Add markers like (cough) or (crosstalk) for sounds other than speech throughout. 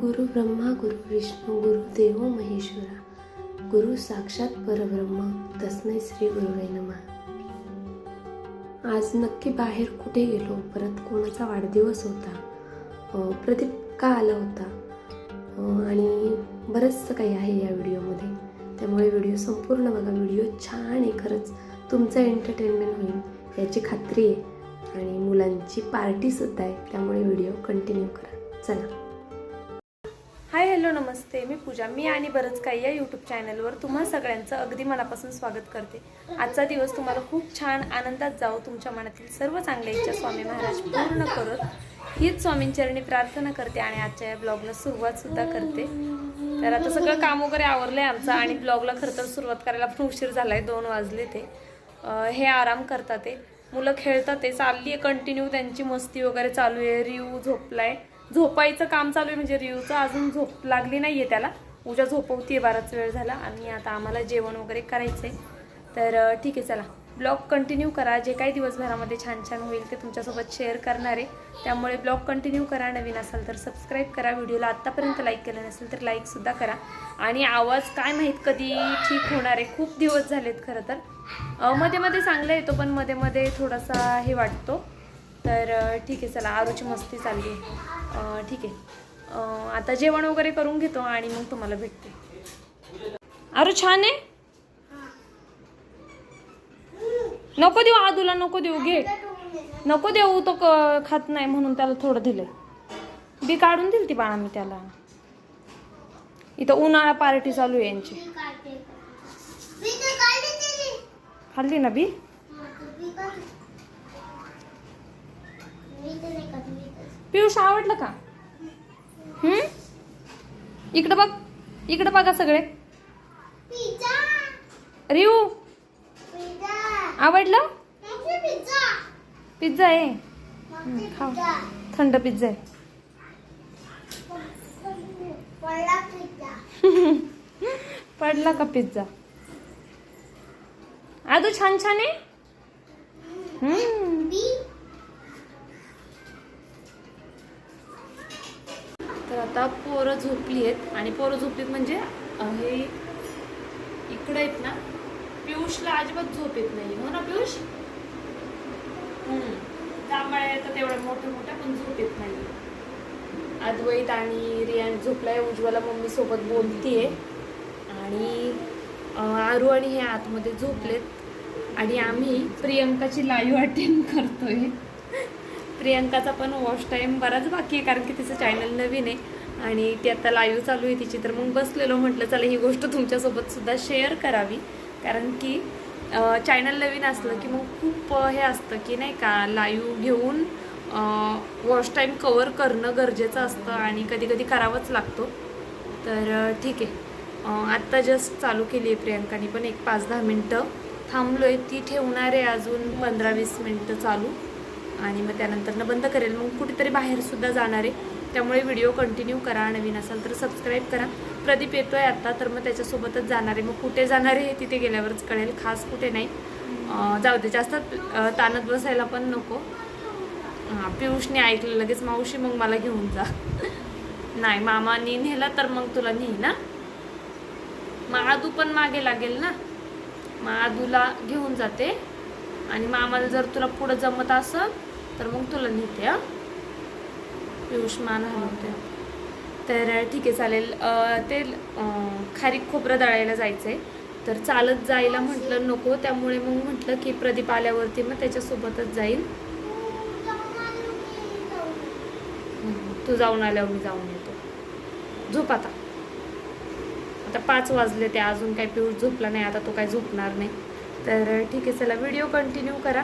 गुरु ब्रह्मा गुरु विष्णू गुरु देव महेश्वरा गुरु साक्षात परब्रह्म तस्मै श्री गुरुवे नमः. आज नक्की बाहेर कुठे गेलो? परत कोणाचा वाढदिवस होता? प्रदीप का आला होता? आणि बरंचसं काही आहे या व्हिडिओमध्ये. त्यामुळे व्हिडिओ संपूर्ण बघा. व्हिडिओ छान आहे खरंच. तुमचं एंटरटेनमेंट होईल याची खात्री आहे. आणि मुलांची पार्टीसुद्धा आहे. त्यामुळे व्हिडिओ कंटिन्यू करा. चला. हॅलो नमस्ते. मी पूजा. मी आणि बरंच काही या यूट्यूब चॅनलवर तुम्हा सगळ्यांचं अगदी मनापासून स्वागत करते. आजचा दिवस तुम्हाला खूप छान आनंदात जावो. तुमच्या मनातील सर्व चांगल्या इच्छा स्वामी महाराज पूर्ण करत हीच स्वामींचरणी प्रार्थना करते आणि आजच्या या ब्लॉगला सुरुवात सुद्धा करते. तर आता सगळं काम वगैरे आवरलंय आमचं आणि ब्लॉगला खरं तर सुरुवात करायला पण उशीर झालाय. दोन वाजले ते. हे आराम करतात ते. मुलं खेळतात ते. चालली आहे कंटिन्यू त्यांची मस्ती वगैरे चालू आहे. रिव झोपलाय. झोपायचं काम चालू आहे म्हणजे रिवचं अजून झोप लागली नाही आहे त्याला. उद्या झोपवतीये बराच वेळ झाला. आणि आता आम्हाला जेवण वगैरे करायचं आहे तर ठीक आहे चला. ब्लॉग कंटिन्यू करा. जे काही दिवसभरामध्ये छान छान होईल ते तुमच्यासोबत शेअर करणार आहे. त्यामुळे ब्लॉग कंटिन्यू करा. नवीन असाल तर सबस्क्राईब करा. व्हिडिओला आत्तापर्यंत लाईक केलं नसेल तर लाईकसुद्धा करा. आणि आवाज काय माहीत कधी ठीक होणार आहे? खूप दिवस झालेत खरं तर. मध्ये मध्ये चांगला येतो पण मध्ये मध्ये थोडासा हे वाटतो. तर ठीक आहे चला आरूची मस्ती चालली ठीक आहे. आता जेवण वगैरे करून घेतो आणि मग तुम्हाला भेटते. आरू छान आहे? नको देऊ आदूला नको देऊ घे. नको देऊ तो खात नाही म्हणून त्याला थोडं दिलं बी काढून दिली ती बाळा मी त्याला. इथं उन्हाळा पार्टी चालू आहे यांची. खाल्ली ना बी? पियुष आवडलं का? हम्म? इकडं बघ इकडं बघा सगळे. रिऊ आवडलं? पिझ्झा. आहे. खाऊ. थंड पिझ्झा आहे. (laughs) पडला का पिझ्झा? आदू छान छान आहे? तर आता पोरं झोपली आहेत. आणि पोरं झोपलीत म्हणजे हे इकडे आहेत ना पियुषला अजिबात झोप येत नाही हो ना पियुष? जांभळ्या येतात तेवढ्या मोठ्या मोठ्या पण झोप येत नाही अद्वैत आणि रियान झोपलाय उज्ज्वला मम्मी सोबत बोलतीये. आणि आरू आणि हे आतमध्ये झोपलेत. आणि आम्ही प्रियंकाची लाईव्ह अटेंड करतोय. प्रियंकाचा पण वॉश टाईम बराच बाकी आहे कारण की तिचं चॅनल नवीन आहे. आणि ती आता लाईव्ह चालू आहे तिची तर मग बसलेलो म्हटलं चला ही गोष्ट तुमच्यासोबतसुद्धा शेअर करावी. कारण की चॅनल नवीन असलं की मग खूप हे असतं की नाही का लाईव्ह घेऊन वॉश टाईम कवर करणं गरजेचं असतं आणि कधी कधी करावंच लागतो. तर ठीक आहे. आत्ता जस्ट चालू केली आहे प्रियंकाने पण एक पाच दहा मिनटं. थांबलो आहे ती ठेवणार आहे अजून पंधरा वीस मिनटं चालू. आणि मग त्यानंतर बंद करेल. मग कुठेतरी बाहेरसुद्धा जाणार आहे. त्यामुळे व्हिडिओ कंटिन्यू करा नवीन असाल तर सबस्क्राईब करा. प्रदीप येतो आहे आत्ता तर मग त्याच्यासोबतच जाणार आहे. मग कुठे जाणार आहे हे तिथे गेल्यावरच कळेल. खास कुठे नाही. जाऊ दे. जास्त ताणत बसायला पण नको. पियुषने ऐकलं लगेच मावशी मग मला घेऊन जा. (laughs) नाही मामानी नेला तर मग तुला नेही ना? मग पण मागे लागेल ना? मग घेऊन जाते. आणि मामाला जर तुला पुढं जमत असं तर मग तुला नेते हा? पियुष मान हलवते तर ठीक आहे चालेल. ते खारीक खोबरं दळायला जायचं आहे तर चालत जायला म्हटलं नको त्यामुळे मग म्हटलं की प्रदीप आल्यावरती मग त्याच्यासोबतच जाईल तू जाऊन आल्यावर मी जाऊन येतो. झोप आता. आता पाच वाजले ते अजून काही पिऊस झोपला नाही आता तो काही झोपणार नाही. तर ठीक आहे चला व्हिडिओ कंटिन्यू करा.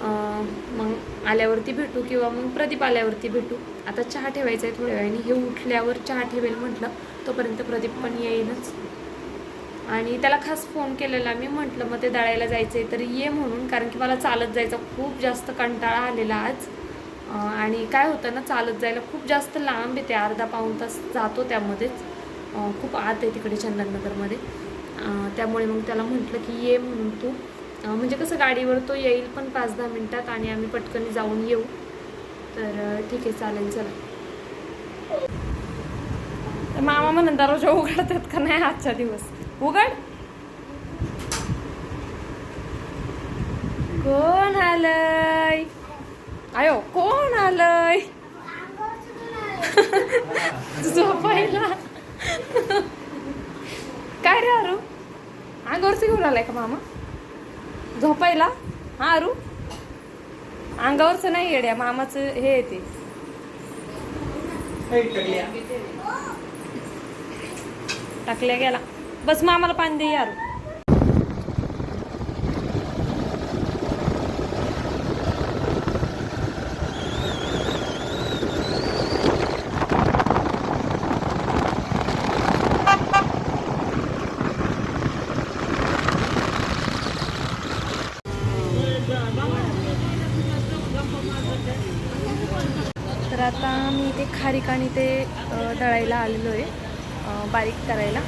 मग आल्यावरती भेटू किंवा मग प्रदीप आल्यावरती भेटू. आता चहा ठेवायचा आहे थोड्या वेळाने. हे उठल्यावर चहा ठेवेल म्हटलं तोपर्यंत प्रदीप पण येईलच आणि त्याला खास फोन केलेला मी म्हटलं मग ते दळायला जायचं आहे तर ये म्हणून. कारण की मला चालत जायचा खूप जास्त कंटाळा आलेला आज. आणि काय होतं ना चालत जायला खूप जास्त लांब येते. अर्धा पाऊण तास जातो त्यामध्येच. खूप आत आहे तिकडे चंदननगरमध्ये. त्यामुळे मग त्याला म्हटलं की ये म्हणून तू. म्हणजे कसं गाडीवर तो येईल पण पाच दहा मिनटात आणि आम्ही पटकन जाऊन येऊ. तर ठीक आहे चालेल चला. मामा म्हणून दरवाजा उघडतात का नाही आजचा दिवस? उघड. कोण आलंय? आयो कोण आलंय? (laughs) झोपायला. (laughs) काय रे अरू? अंगावरच घेऊन आलाय का मामा? झोपायला? हा अरू? अंगावरच नाही येड्या मामाचं हे येते टाकल्या गेला. बस मामाला पाणी दे यार तर आता मी ते दळायला आलेलो आहे बारीक करायला.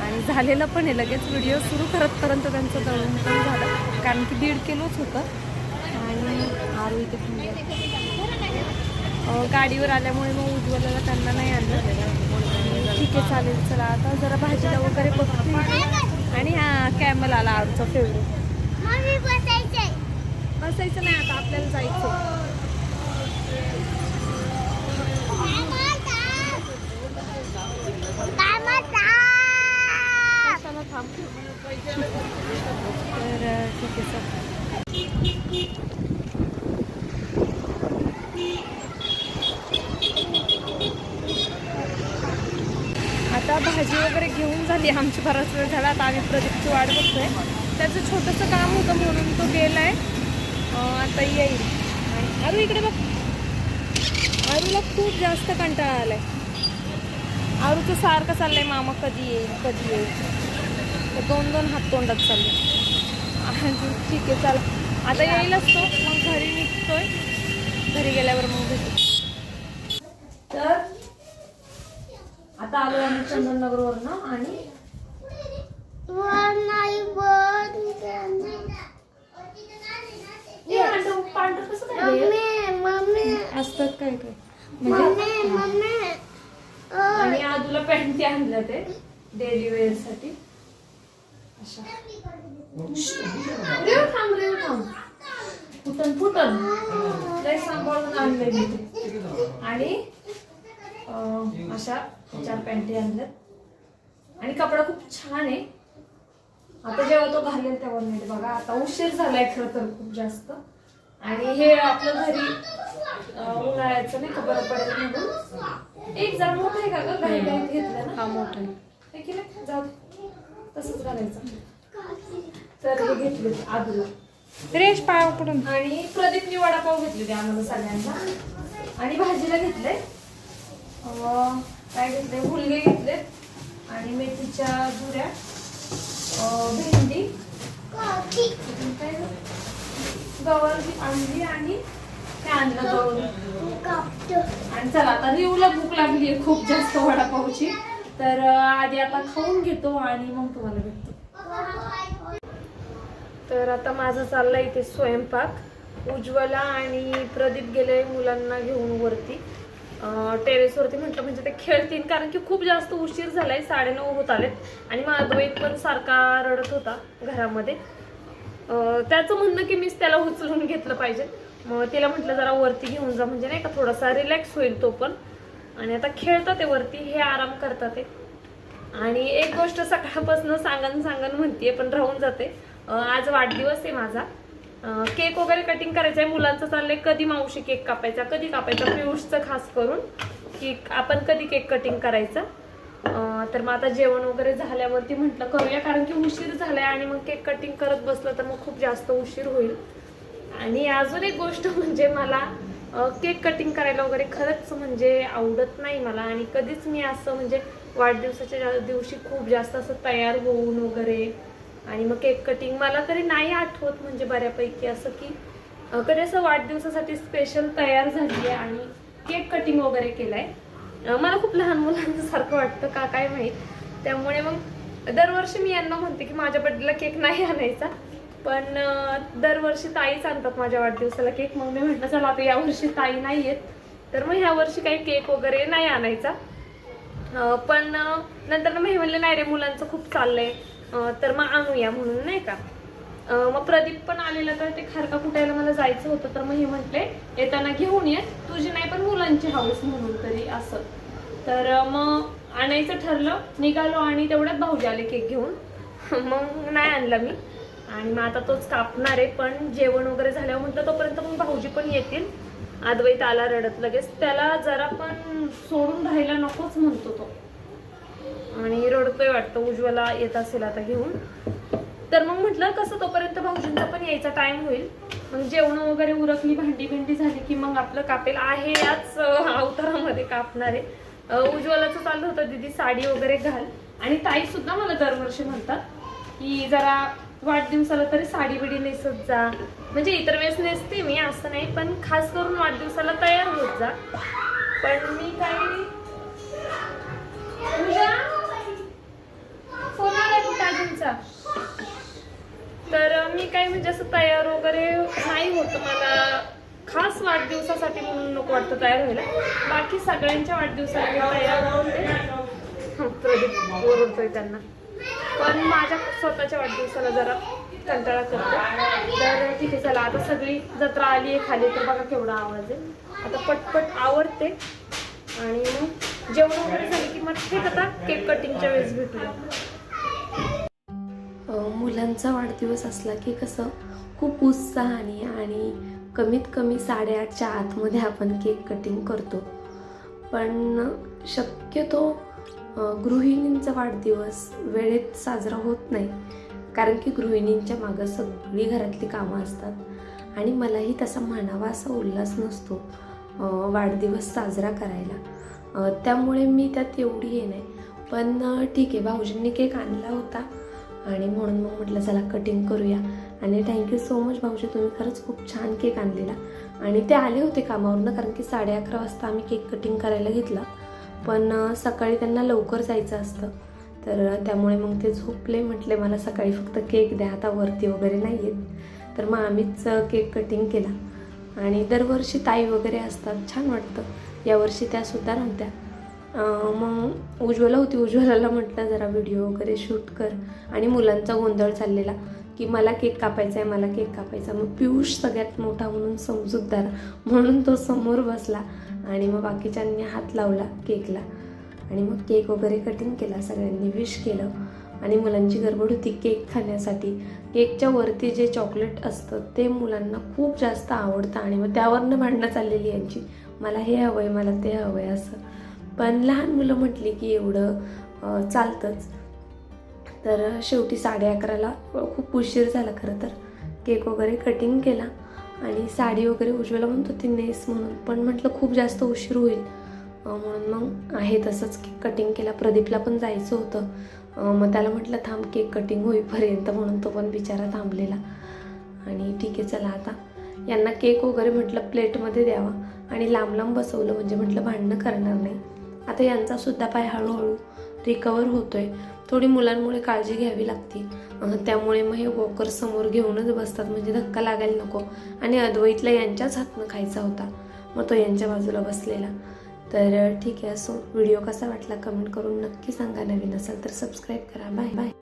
आणि झालेलं पण आहे लगेच व्हिडिओ सुरू करतपर्यंत त्यांचं दळून पण झालं. कारण की दीड किलोच होतं. आणि आरू इथे गाडीवर आल्यामुळे मग उज्ज्वलाला त्यांना नाही आणलं. आणि ठीक आहे चालेल चला. आता जरा भाजीला वगैरे बघते. आणि हा कॅमल आला आरूचा फेवरेट बसायचं नाही आता आपल्याला जायचं चला थांब तर अ, ठीक आहे चल आता भाजी वगैरे घेऊन आमची बराच वेळ झाला. आता आम्ही प्रदीपची वाट बघतोय. त्याचं छोटंसं काम होतं म्हणून तो गेलाय. आता येईल. आणि अरू इकडे बघ. अरूला खूप जास्त कंटाळा आलाय. अरूचं सारखं चाललंय मामा कधी येईल? कधी येईल? तर दोन दोन हात तोंडात चालले. ठीक आहे चाल. आता येईलच तो मग घरी निघतोय. घरी गेल्यावर मग भेटू. तर आता आलो आम्ही चंदननगरवर ना आणि हे पांढरं पांढरं कसं काय रे? असतात काय काय? म्हणजे आणि आजूला पॅन्टी आणल्या ते डेली वेअरसाठी. अशा. रेव थांब रेव थांब फुटन फुटन. लय सांभाळून आणलंय मी ते. आणि अशा चार पॅन्टी आणल्यात. आणि कपडा खूप छान आहे. आता जेव्हा तो घालेल तेव्हा नाही बघा. आता उशीर झालाय खरं तर खूप जास्त. आणि हे आपलं घरी उन्हाळ्याचं नाही का बरं पडेल म्हणून एक जरा मोठं आहे का ग? घाई घाईत घेतलं ना? हा मोठा आहे. की नाही? जाऊ. तसंच घालायचं. तर हे घेतले आदूला रेश पाय पडून. आणि प्रदीपनी वडापाव घेतले ते आम्हाला सगळ्यांना. आणि भाजीला घेतले. काय घेतले? हुलगे घेतले. आणि मेथीच्या जुऱ्या. अं, भेंडी? गवार आणली आणि ते आणलं गवळी आणि चला आता रिवला भूक लागली आहे खूप जास्त वडापावची. तर आधी आता खाऊन घेतो आणि मग तुम्हाला भेटतो. तर आता माझं चाललंय इथे स्वयंपाक. उज्ज्वला आणि प्रदीप गेले मुलांना घेऊन वरती. टेरेसवरती म्हटलं म्हणजे ते खेळतील कारण की खूप जास्त उशीर झालाय साडेनऊ होत आलेत. आणि माधवईत पण सारखा रडत होता घरामध्ये. त्याचं म्हणणं की मीच त्याला उचलून घेतलं पाहिजे. मग तिला म्हटलं जरा वरती घेऊन जा म्हणजे नाही का थोडासा रिलॅक्स होईल तो पण. आणि आता खेळतात ते वरती हे आराम करतात ते. आणि एक गोष्ट सकाळपासून सांगन सांगन म्हणते पण राहून जाते. आज वाढदिवस आहे माझा. केक वगैरे कटिंग करायचं आहे. मुलांचं चाललंय कधी मावशी केक कापायचा कधी कापायचा. पियुषचं खास करून की आपण कधी केक कटिंग करायचं. तर मग आता जेवण वगैरे झाल्यावरती म्हटलं करूया कारण की उशीर झालाय आणि मग केक कटिंग करत बसलं तर मग खूप जास्त उशीर होईल. आणि अजून एक गोष्ट म्हणजे मला केक कटिंग करायला वगैरे खरंच म्हणजे आवडत नाही मला. आणि कधीच मी असं म्हणजे वाढदिवसाच्या दिवशी खूप जास्त असं तयार होऊन वगैरे आणि मग केक कटिंग मला तरी नाही आठवत म्हणजे बऱ्यापैकी असं की कधी असं वाढदिवसासाठी स्पेशल तयार झाली आहे आणि केक कटिंग वगैरे केलाय आहे मला खूप लहान मुलांचं सारखं वाटतं का काय माहीत. त्यामुळे मग दरवर्षी मी यांना म्हणते की माझ्या बड्डेला केक नाही आणायचा. पण दरवर्षी ताईच आणतात माझ्या वाढदिवसाला केक मग मी म्हटलं चला आता यावर्षी ताई नाही आहेत तर मग ह्या वर्षी काही केक वगैरे नाही आणायचा. पण नंतर ना मी म्हणले नाही रे मुलांचं खूप चाललंय. आहे तर मग आणूया म्हणून नाही का? मग प्रदीप पण आलेला तर ते खारका कुटायला मला जायचं होतं तर मग हे म्हटले येताना घेऊन ये तुझी नाही पण मुलांची हवीस म्हणून तरी असं. तर मग आणायचं ठरलं निघालो आणि तेवढ्यात भाऊजी आले केक घेऊन. (laughs) मग नाही आणला मी. आणि मग आता तोच कापणार आहे पण जेवण वगैरे झाल्यावर म्हटलं तोपर्यंत मग भाऊजी पण येतील. अद्वैत आला रडत लगेच. त्याला जरा पण सोडून राहायला नकोच म्हणतो तो. आणि रडतोय वाटतं उज्ज्वला येत असेल आता घेऊन. तर मग म्हटलं कसं तोपर्यंत भाऊजींचा पण यायचा टाइम होईल? मग जेवण वगैरे उरकली भांडी भिंडी झाली की मग आपलं कापेल. आहे याच अवतारामध्ये कापणार. आहे उज्ज्वलाचं चाललं होतं दीदी साडी वगैरे घाल. आणि ताई सुद्धा मला दरवर्षी म्हणतात की जरा वाढदिवसाला तरी साडी बिडी नेसत जा. म्हणजे इतर वेळेस नेसते मी असं नाही पण खास करून वाढदिवसाला तयार होत जा. पण मी काही फोन आलाय कुठं अजूनचा? तर मी काही म्हणजे असं तयार वगैरे नाही होत. मला खास वाढदिवसासाठी म्हणून नको वाटतं तयार व्हायला. बाकी सगळ्यांच्या वाढदिवसाला मी तयार होते. प्रदीप ओरडतोय त्यांना. पण माझ्या स्वतःच्या वाढदिवसाला जरा कंटाळा करतो तर ठीक आहे चला आता सगळी जत्रा आली आहे खाली तर बघा केवढा आवाज आहे. आता पटपट आवडते आणि मग जेवण वगैरे झाले की मग ठीक आता केक कटिंगच्या वेळेस भेटूया. मुलांचा वाढदिवस असला की कसं खूप उत्साहाने आणि कमीत कमी साडेआठच्या आतमध्ये आपण केक कटिंग करतो. पण शक्यतो गृहिणींचा वाढदिवस वेळेत साजरा होत नाही. कारण की गृहिणींच्या मागं सगळी घरातली कामं असतात. आणि मलाही तसा म्हणावा असा उल्हास नसतो वाढदिवस साजरा करायला. त्यामुळे मी त्यात एवढी हे नाही. पण ठीक आहे भाऊजींनी केक आणला होता. आणि म्हणून मग म्हटलं चला कटिंग करूया. आणि थँक्यू सो मच भाऊजी तुम्ही खरंच खूप छान केक आणलेला. आणि ते आले होते कामावरनं कारण की साडे अकरा वाजता आम्ही केक कटिंग करायला घेतला. पण सकाळी त्यांना लवकर जायचं असतं. तर त्यामुळे मग ते झोपले म्हटले मला सकाळी फक्त केक द्या आता वरती वगैरे नाही आहेत तर मग आम्हीच केक कटिंग केला. आणि दरवर्षी ताई वगैरे असतात छान वाटतं. यावर्षी त्यासुद्धा नव्हत्या मग उज्ज्वला होती. उज्ज्वलाला म्हटलं जरा व्हिडिओ वगैरे शूट कर. आणि मुलांचा गोंधळ चाललेला की मला केक कापायचा आहे मला केक कापायचा मग पियुष सगळ्यात मोठा म्हणून समजूतदार म्हणून तो समोर बसला आणि मग बाकीच्यांनी हात लावला केकला आणि मग केक वगैरे कटिंग केला सगळ्यांनी विश केलं. आणि मुलांची गडबड होती केक खाण्यासाठी. केकच्या वरती जे चॉकलेट असतं ते मुलांना खूप जास्त आवडतं. आणि मग त्यावरनं भांडणं चाललेली यांची. मला हे हवं आहे मला ते हवं आहे असं. पण लहान मुलं म्हटली की एवढं चालतंच. तर शेवटी साडे अकराला खूप उशीर झाला खरं तर. केक वगैरे कटिंग केला आणि साडी वगैरे उज्ज्वला म्हणतो ती नेस म्हणून. पण म्हटलं खूप जास्त उशीर होईल. म्हणून मग आहे तसंच केक कटिंग केला. प्रदीपला पण जायचं होतं. मग त्याला म्हटलं थांब केक कटिंग होईपर्यंत म्हणून तो पण बिचारा थांबलेला. आणि ठीक आहे चला आता. यांना केक वगैरे म्हटलं प्लेटमध्ये द्यावा. आणि लांब लांब बसवलं म्हणजे म्हटलं भांडणं करणार नाही. आता यांचा सुद्धा पाय हळूहळू रिकवर होतोय. थोडी मुलांमुळे काळजी घ्यावी लागते. त्यामुळे मग हे वॉकर समोर घेऊनच बसतात म्हणजे धक्का लागायला नको. आणि अद्वैतला यांच्याच हातनं खायचा होता. मग तो यांच्या बाजूला बसलेला. तर ठीक आहे असो. व्हिडिओ कसा वाटला कमेंट करून नक्की सांगा. नवीन असाल तर सबस्क्राईब करा. Bye bye